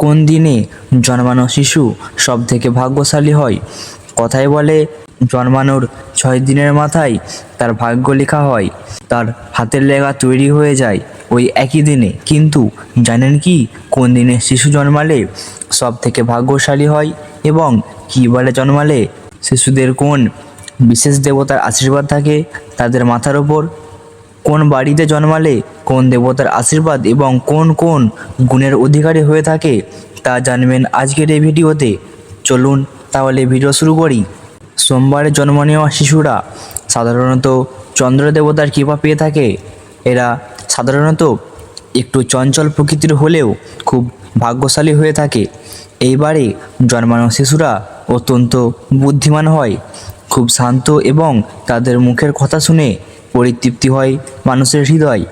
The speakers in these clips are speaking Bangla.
কোন দিনে জন্মানো শিশু সব থেকে ভাগ্যশালী হয়? কথায় বলে, জন্মানোর ছয় দিনের মাথায় তার ভাগ্য লেখা হয়, তার হাতের লেখা তৈরি হয়ে যায় ওই একই দিনে। কিন্তু জানেন কি কোন দিনে শিশু জন্মালে সব থেকে ভাগ্যশালী হয় এবং কী বলে জন্মালে? শিশুদের কোন বিশেষ দেবতার আশীর্বাদ থাকে তাদের মাথার ওপর কোন বাড়িতে জন্মালে কোন দেবতার আশীর্বাদ এবং কোন কোন গুণের অধিকারী হয়ে থাকে তা জানবেন আজকের এই ভিডিওতে। চলুন তাহলে ভিডিও শুরু করি। সোমবারে জন্ম নেওয়া শিশুরা সাধারণত চন্দ্র দেবতার কৃপা পেয়ে থাকে। এরা সাধারণত একটু চঞ্চল প্রকৃতির হলেও খুব ভাগ্যশালী হয়ে থাকে। এইবারে জন্মানো শিশুরা অত্যন্ত বুদ্ধিমান হয়, খুব শান্ত এবং তাদের মুখের কথা শুনে পরিতৃপ্তি হয় মানুষের হৃদয়।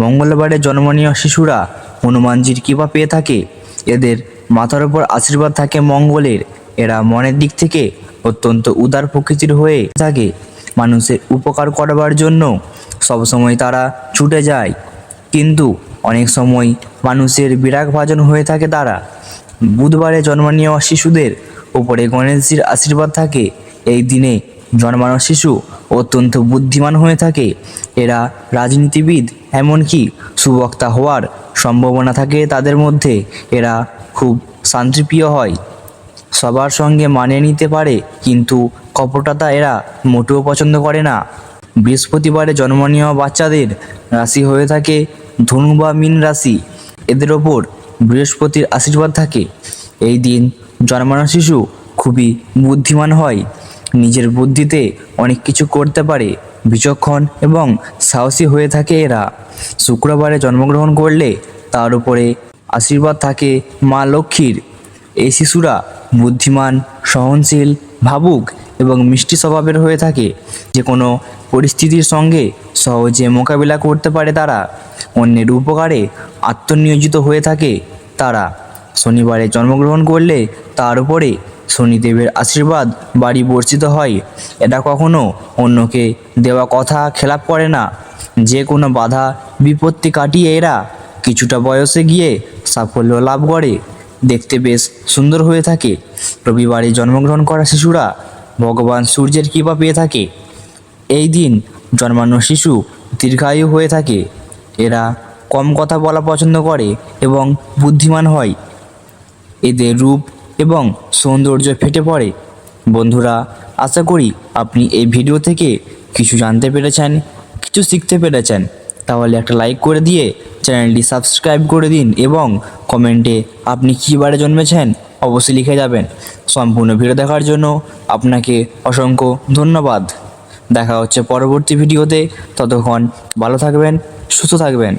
মঙ্গলবারে জন্ম নেওয়া শিশুরা হনুমানজির কৃপা পেয়ে থাকে। এদের মাথার উপর আশীর্বাদ থাকে মঙ্গলের। এরা মনের দিক থেকে অত্যন্ত উদার প্রকৃতির হয়ে থাকে। মানুষের উপকার করবার জন্য সবসময় তারা ছুটে যায়। কিন্তু অনেক সময় মানুষের বিরাগ ভাজন হয়ে থাকে তারা। বুধবারে জন্ম নেওয়া শিশুদের উপরে গণেশজির আশীর্বাদ থাকে। এই দিনে জন্মানো শিশু অত্যন্ত বুদ্ধিমান হয়ে থাকে। এরা রাজনীতিবিদ, এমনকি সুবক্তা হওয়ার সম্ভাবনা থাকে তাদের মধ্যে। এরা খুব শান্তিপ্রিয় হয়। সবার সঙ্গে মানিয়ে নিতে পারে, কিন্তু কপটতা এরা মোটেও পছন্দ করে না। বৃহস্পতিবারে জন্ম নেওয়া বাচ্চাদের রাশি হয়ে থাকে ধনু বা মীন রাশি। এদের ওপর বৃহস্পতির আশীর্বাদ থাকে। এই দিন জন্মানো শিশু খুবই বুদ্ধিমান হয়। নিজের বুদ্ধিতে অনেক কিছু করতে পারে, বিচক্ষণ এবং সাহসী হয়ে থাকে এরা। শুক্রবারে জন্মগ্রহণ করলে তার উপরে আশীর্বাদ থাকে মা লক্ষ্মীর। এই শিশুরা বুদ্ধিমান, সহনশীল, ভাবুক এবং মিষ্টি স্বভাবের হয়ে থাকে। যে কোনো পরিস্থিতির সঙ্গে সহজে মোকাবিলা করতে পারে তারা। অন্যের উপকারে আত্মনিয়োজিত হয়ে থাকে তারা। শনিবারে জন্মগ্রহণ করলে তার উপরে শনিদেবের আশীর্বাদ বাড়ি বর্ষিত হয়। এটা কখনো অন্যকে দেওয়া কথা খেলাপ করে না। যে কোনো বাধা, বিপত্তি কাটিয়ে এরা কিছুটা বয়সে গিয়ে সাফল্য লাভ করে। দেখতে বেশ সুন্দর হয়ে থাকে। রবিবারে জন্মগ্রহণ করা শিশুরা ভগবান সূর্যের কৃপা পেয়ে থাকে। এই দিন জন্মানো শিশু দীর্ঘায়ু হয়ে থাকে। এরা কম কথা বলা পছন্দ করে এবং বুদ্ধিমান হয়। এদের রূপ এবং সৌন্দর্য ফেটে পড়ে। বন্ধুরা, আশা করি আপনি এই ভিডিও থেকে কিছু জানতে পেরেছেন, কিছু শিখতে পেরেছেন। তাহলে একটা লাইক করে দিয়ে চ্যানেলটি সাবস্ক্রাইব করে দিন এবং কমেন্টে আপনি কী বারে জন্মেছেন অবশ্যই লিখে যাবেন। সম্পূর্ণ ভিডিও দেখার জন্য আপনাকে অসংখ্য ধন্যবাদ। দেখা হচ্ছে পরবর্তী ভিডিওতে। ততক্ষণ ভালো থাকবেন, সুস্থ থাকবেন।